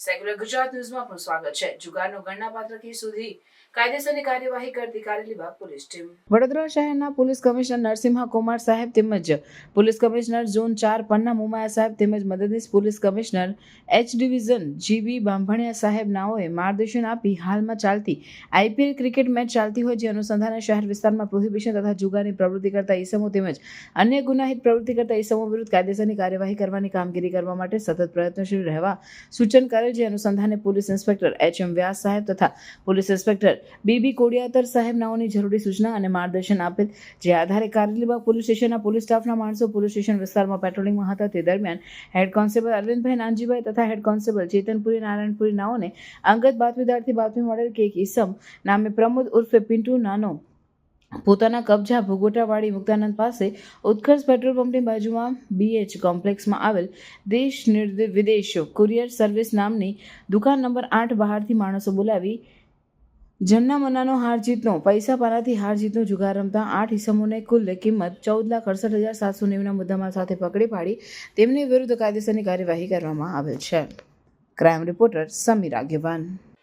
Secular Gujarat ન્યૂઝમાં પણ સ્વાગત છે જુગારનો ગણનાપાત્ર કેસ સુધી કાયદેસરની કાર્યવાહી કરતી કારેલીબાગ પોલીસ ટીમ વડોદરા શહેરના પોલીસ કમિશનર નરસિંહા કુમાર સાહેબ તેમજ પોલીસ કમિશનર ઝોન ચાર પન્ના મુમાયા સાહેબ તેમજ મદદનીશ police commissioner H division GB Bambhaniya સાહેબ નાઓએ માર્ગદર્શન આપી હાલમાં ચાલતી આઈપીએલ ક્રિકેટ મેચ ચાલતી હોય જે અનુસંધાને શહેર વિસ્તારમાં પ્રોહિબિશન તથા જુગારની પ્રવૃત્તિ કરતા ઈસમો તેમજ અન્ય ગુનાહિત પ્રવૃત્તિ કરતા ઈસમો વિરુદ્ધ કાયદેસરની કાર્યવાહી કરવાની કામગીરી કરવા માટે સતત પ્રયત્નશીલ રહેવા સૂચન કરેલ જે અનુસંધાને police inspector H M Vyas સાહેબ તથા પોલીસ ઇન્સ્પેક્ટર બીબી કોડિયાતર સાહેબ જરૂરી સૂચના અને માર્ગદર્શન આપેલ જે આધારે કારેલીબાગ પોલીસ સ્ટેશનના પોલીસ સ્ટાફના માણસો પોલીસ સ્ટેશન વિસ્તારમાં પેટ્રોલિંગમાં હતા તે દરમિયાન હેડ કોન્સ્ટેબલ અરવિંદભાઈ નાનજીભાઈ તથા હેડ કોન્સ્ટેબલ ચેતનપુરી નારાયણપુરી નાઓને અંગત બાતમીદારથી બાતમી મળેલ કે એક ઈસમ નામે પ્રમોદ ઉર્ફે પિન્ટુ નાનો પોતાના કબજા ભોગોટાવાડી મુક્તાનંદ પાસે ઉત્કર્ષ પેટ્રોલ પંપની બાજુમાં બીએચ કોમ્પ્લેક્સમાં આવેલ દેશ વિદેશો કુરિયર સર્વિસ નામની દુકાન નંબર આઠ બહારથી માણસો બોલાવી જન્ના મનાનો હાર જીતનો, પૈસા પાનાથી હાર જીતનો જુગાર રમતા આઠ ઇસમોને કુલ કિંમત ચૌદ લાખ અડસઠ હજાર સાતસો નેવના મુદ્દામાં સાથે પકડી પાડી તેમની વિરુદ્ધ કાયદેસરની કાર્યવાહી કરવામાં આવેલ છે. ક્રાઇમ રિપોર્ટર સમીર આગેવાન.